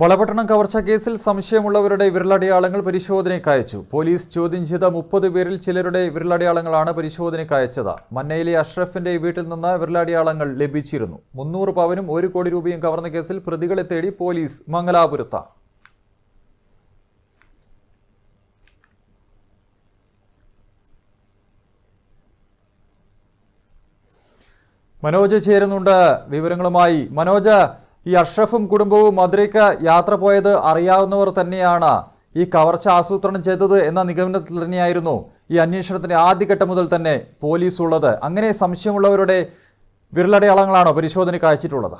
വളപട്ടണം കവർച്ച കേസിൽ സംശയമുള്ളവരുടെ വിരലടയാളങ്ങൾ പരിശോധനയ്ക്ക് അയച്ചു. പോലീസ് ചോദ്യം ചെയ്ത മുപ്പത് പേരിൽ ചിലരുടെ വിരലടയാളങ്ങളാണ് പരിശോധനയ്ക്ക് അയച്ചത്. മന്നയിലെ അഷ്റഫിന്റെ വീട്ടിൽ നിന്ന് വിരലടയാളങ്ങൾ ലഭിച്ചിരുന്നു. മുന്നൂറ് പവനും ഒരു കോടി രൂപയും കവർന്ന കേസിൽ പ്രതികളെ തേടി പോലീസ് മംഗലാപുരത്താണ് മനോജ് ചേരുന്നുണ്ട് വിവരങ്ങളുമായി. മനോജ് ഈ അഷ്റഫും കുടുംബവും മധുരയ്ക്ക് യാത്ര പോയത് അറിയാവുന്നവർ തന്നെയാണ്. ഈ കവർച്ച ആസൂത്രണം ചെയ്തത് എന്ന നിഗമനത്തിൽ തന്നെയായിരുന്നു ഈ അന്വേഷണത്തിന്റെ ആദ്യഘട്ടം മുതൽ തന്നെ പോലീസ് ഉള്ളത് അങ്ങനെ സംശയമുള്ളവരുടെ വിരലടയാളങ്ങളാണോ പരിശോധനയ്ക്ക് അയച്ചിട്ടുള്ളത്?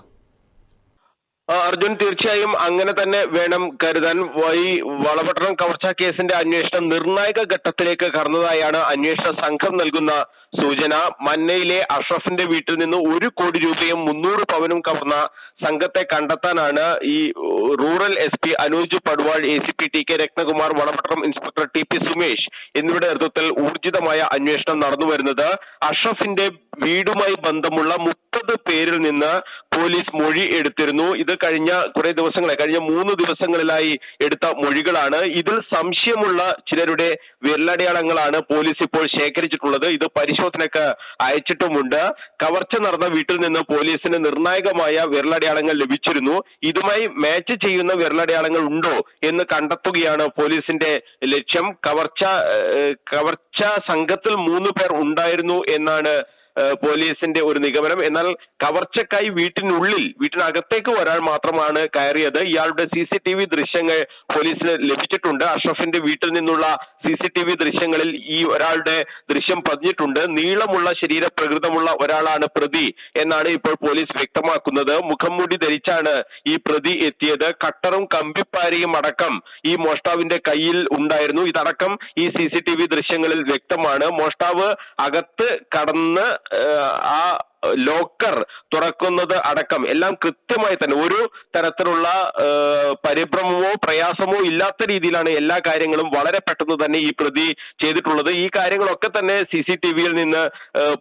അർജുൻ തീർച്ചയായും അങ്ങനെ തന്നെ വേണം കരുതാൻ. ഈ വളപട്ടണം കവർച്ചാ കേസിന്റെ അന്വേഷണം നിർണായക ഘട്ടത്തിലേക്ക് കടന്നതായാണ് അന്വേഷണ സംഘം നൽകുന്ന സൂചന. മന്നയിലെ അഷ്റഫിന്റെ വീട്ടിൽ നിന്ന് ഒരു കോടി രൂപയും മുന്നൂറ് പവനും കവർന്ന സംഘത്തെ കണ്ടെത്താനാണ് ഈ rural S P Anuj Paduval A C P T K Ratnakumar Valapattanam inspector T P Sumesh എന്നിവരുടെ നേതൃത്വത്തിൽ ഊർജിതമായ അന്വേഷണം നടന്നു വരുന്നത്. അഷ്റഫിന്റെ വീടുമായി ബന്ധമുള്ള മുപ്പത് പേരിൽ നിന്ന് പോലീസ് മൊഴി എടുത്തിരുന്നു. ഇത് കഴിഞ്ഞ കുറെ ദിവസങ്ങളെ കഴിഞ്ഞ മൂന്ന് ദിവസങ്ങളിലായി എടുത്ത മൊഴികളാണ്. ഇതിൽ സംശയമുള്ള ചിലരുടെ വിരലടയാളങ്ങളാണ് പോലീസ് ഇപ്പോൾ ശേഖരിച്ചിട്ടുള്ളത്. ഇത് പരിശോധനയ്ക്ക് അയച്ചിട്ടുമുണ്ട്. കവർച്ച നടന്ന വീട്ടിൽ നിന്ന് പോലീസിന് നിർണായകമായ വിരലടയാളങ്ങൾ ലഭിച്ചിരുന്നു. ഇതുമായി മാച്ച് ചെയ്യുന്ന വിരലടയാളങ്ങൾ ഉണ്ടോ എന്ന് കണ്ടെത്തുകയാണ് പോലീസിന്റെ ലക്ഷ്യം. കവർച്ച കവർച്ച സംഘത്തിൽ മൂന്ന് പേർ ഉണ്ടായിരുന്നു എന്നാണ് പോലീസിന്റെ ഒരു നിഗമനം. എന്നാൽ കവർച്ചക്കായി വീട്ടിനുള്ളിൽ വീട്ടിനകത്തേക്ക് ഒരാൾ മാത്രമാണ് കയറിയത്. ഇയാളുടെ സി സി ടി വി ദൃശ്യങ്ങൾ പോലീസിന് ലഭിച്ചിട്ടുണ്ട്. അഷ്റഫിന്റെ വീട്ടിൽ നിന്നുള്ള സി സി ടി വി ദൃശ്യങ്ങളിൽ ഈ ഒരാളുടെ ദൃശ്യം പതിഞ്ഞിട്ടുണ്ട്. നീളമുള്ള ശരീരപ്രകൃതമുള്ള ഒരാളാണ് പ്രതി എന്നാണ് ഇപ്പോൾ പോലീസ് വ്യക്തമാക്കുന്നത്. മുഖംമൂടി ധരിച്ചാണ് ഈ പ്രതി എത്തിയത്. കട്ടറും കമ്പിപ്പാരയും അടക്കം ഈ മോഷ്ടാവിന്റെ കയ്യിൽ ഉണ്ടായിരുന്നു. ഇതടക്കം ഈ സി സി ടി വി ദൃശ്യങ്ങളിൽ വ്യക്തമാണ്. മോഷ്ടാവ് അകത്ത് കടന്ന് ഏഹ്, ആ ലോക്കർ തുറക്കുന്നത് അടക്കം എല്ലാം കൃത്യമായി തന്നെ ഒരു തരത്തിലുള്ള പരിഭ്രമമോ പ്രയാസമോ ഇല്ലാത്ത രീതിയിലാണ് എല്ലാ കാര്യങ്ങളും വളരെ പെട്ടെന്ന് തന്നെ ഈ പ്രതി ചെയ്തിട്ടുള്ളത്. ഈ കാര്യങ്ങളൊക്കെ തന്നെ സി സി ടി വിയിൽ നിന്ന്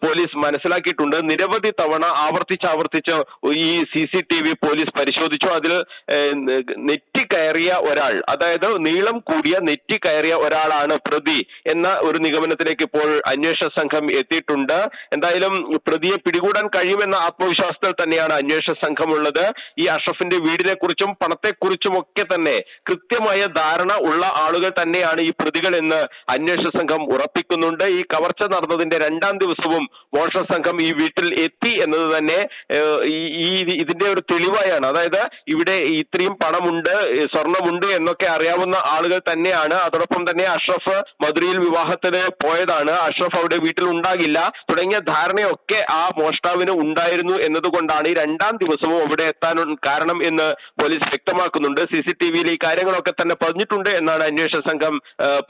പോലീസ് മനസ്സിലാക്കിയിട്ടുണ്ട്. നിരവധി തവണ ആവർത്തിച്ച് ആവർത്തിച്ച് ഈ C C T V police പരിശോധിച്ചു. അതിൽ നെറ്റിക്കയറിയ നെറ്റി കയറിയ ഒരാൾ അതായത് നീളം കൂടിയ നെറ്റി കയറിയ ഒരാളാണ് പ്രതി എന്ന ഒരു നിഗമനത്തിലേക്ക് ഇപ്പോൾ അന്വേഷണ സംഘം എത്തിയിട്ടുണ്ട്. എന്തായാലും പ്രതിയെ പിടികൂടാൻ കഴിയുമെന്ന ആത്മവിശ്വാസത്തിൽ തന്നെയാണ് അന്വേഷണ സംഘമുള്ളത്. ഈ അഷ്റഫിന്റെ വീടിനെ കുറിച്ചും പണത്തെക്കുറിച്ചും ഒക്കെ തന്നെ കൃത്യമായ ധാരണ ഉള്ള ആളുകൾ തന്നെയാണ് ഈ പ്രതികൾ എന്ന് അന്വേഷണ സംഘം ഉറപ്പിക്കുന്നുണ്ട്. ഈ കവർച്ച നടന്നതിന്റെ രണ്ടാം ദിവസവും മോഷണ സംഘം ഈ വീട്ടിൽ എത്തി എന്നത് തന്നെ ഈ- ഇതിന്റെ ഒരു തെളിവായാണ്. അതായത് ഇവിടെ ഇത്രയും പണമുണ്ട് സ്വർണമുണ്ട് എന്നൊക്കെ അറിയാവുന്ന ആളുകൾ തന്നെയാണ്. അതോടൊപ്പം തന്നെ അഷ്റഫ് മധുരയിൽ വിവാഹത്തിന് പോയതാണ്. അഷ്റഫ് അവിടെ വീട്ടിൽ ഉണ്ടാകില്ല. തുടങ്ങിയ ധാരണയൊക്കെ ആ മോഷ്ടാവിന് ഉണ്ടായിരുന്നു എന്നതുകൊണ്ടാണ് ഈ രണ്ടാം ദിവസവും അവിടെ എത്താൻ കാരണം എന്ന് പോലീസ് വ്യക്തമാക്കുന്നുണ്ട്. സി സി ടി വിയിൽ ഈ കാര്യങ്ങളൊക്കെ തന്നെ പറഞ്ഞിട്ടുണ്ട് എന്നാണ് അന്വേഷണ സംഘം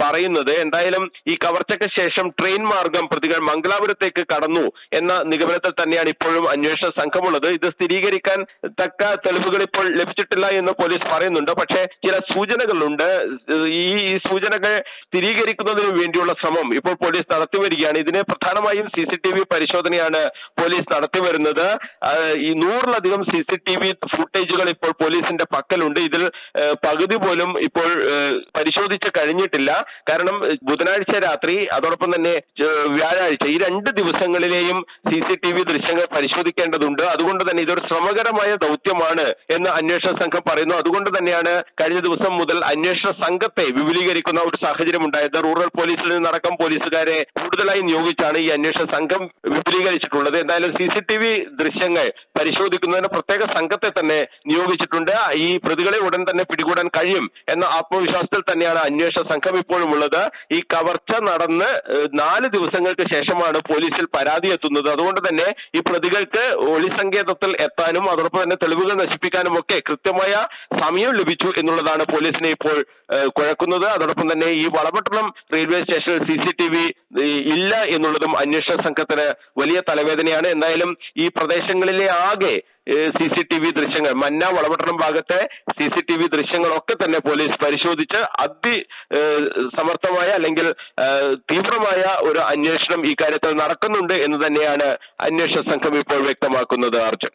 പറയുന്നത്. എന്തായാലും ഈ കവർച്ചയ്ക്ക് ശേഷം ട്രെയിൻ മാർഗം പ്രതികൾ മംഗലാപുരത്തേക്ക് കടന്നു എന്ന നിഗമനത്തിൽ തന്നെയാണ് ഇപ്പോഴും അന്വേഷണ സംഘമുള്ളത്. ഇത് സ്ഥിരീകരിക്കാൻ തക്ക തെളിവുകൾ ഇപ്പോൾ ലഭിച്ചിട്ടില്ല എന്ന് പോലീസ് പറയുന്നുണ്ട്. പക്ഷേ ചില സൂചനകളുണ്ട്. ഈ സൂചനകൾ സ്ഥിരീകരിക്കുന്നതിന് വേണ്ടിയുള്ള ശ്രമം ഇപ്പോൾ പോലീസ് നടത്തി വരികയാണ്. ഇതിന് പ്രധാനമായും സി സി ടി വി പരിശോധനയാണ് പോലീസ് നടത്തി വരുന്നത് ഈ നൂറിലധികം സി സി ടി വി ഫുട്ടേജുകൾ ഇപ്പോൾ പോലീസിന്റെ പക്കലുണ്ട്. ഇതിൽ പകുതി പോലും ഇപ്പോൾ പരിശോധിച്ച് കഴിഞ്ഞിട്ടില്ല. കാരണം ബുധനാഴ്ച രാത്രി അതോടൊപ്പം തന്നെ വ്യാഴാഴ്ച ഈ രണ്ട് ദിവസങ്ങളിലെയും സി സി ടി വി ദൃശ്യങ്ങൾ പരിശോധിക്കേണ്ടതുണ്ട്. അതുകൊണ്ട് തന്നെ ഇതൊരു ശ്രമകരമായ ദൗത്യമാണ് എന്ന് അന്വേഷണ സംഘം പറയുന്നു. അതുകൊണ്ട് തന്നെയാണ് കഴിഞ്ഞ ദിവസം മുതൽ അന്വേഷണ സംഘത്തെ വിപുലീകരിക്കുന്ന ഒരു സാഹചര്യം ഉണ്ടായത്. റൂറൽ പോലീസിൽ നിന്നടക്കം പോലീസുകാരെ കൂടുതലായി നിയോഗിച്ചാണ് ഈ അന്വേഷണ സംഘം വിപുലീകരിച്ചിട്ടുള്ളത്. എന്തായാലും സി സി ടി വി ദൃശ്യങ്ങൾ പരിശോധിക്കുന്നതിന് പ്രത്യേക സംഘത്തെ തന്നെ നിയോഗിച്ചിട്ടുണ്ട്. ഈ പ്രതികളെ ഉടൻ തന്നെ പിടികൂടാൻ കഴിയും എന്ന ആത്മവിശ്വാസത്തിൽ തന്നെയാണ് അന്വേഷണ സംഘം ഇപ്പോഴും ഉള്ളത്. ഈ കവർച്ച നടന്ന് നാല് ദിവസങ്ങൾക്ക് ശേഷമാണ് പോലീസിൽ പരാതി എത്തുന്നത്. അതുകൊണ്ട് തന്നെ ഈ പ്രതികൾക്ക് ഒളിസങ്കേതത്തിൽ എത്താനും അതോടൊപ്പം തന്നെ തെളിവുകൾ നശിപ്പിക്കാനും ഒക്കെ കൃത്യമായ സമയം ലഭിച്ചു എന്നുള്ളതാണ് പോലീസിനെ ഇപ്പോൾ കുഴക്കുന്നത്. അതോടൊപ്പം തന്നെ ഈ വളപട്ടണം റെയിൽവേ സ്റ്റേഷനിൽ സി ഇല്ല എന്നുള്ളതും അന്വേഷണ സംഘത്തിന് വലിയ തലവേദനയാണ് എന്തായാലും ഈ പ്രദേശങ്ങളിലെ ആകെ സി സി ടി വി ദൃശ്യങ്ങൾ മന്ന വളപട്ടണം ഭാഗത്തെ സി സി ടി വി ദൃശ്യങ്ങളൊക്കെ തന്നെ പോലീസ് പരിശോധിച്ച് അതി സമർത്ഥമായ അല്ലെങ്കിൽ തീവ്രമായ ഒരു അന്വേഷണം ഈ കാര്യത്തിൽ നടക്കുന്നുണ്ട് എന്ന് തന്നെയാണ് അന്വേഷണ സംഘം ഇപ്പോൾ വ്യക്തമാക്കുന്നത് അർജുൻ.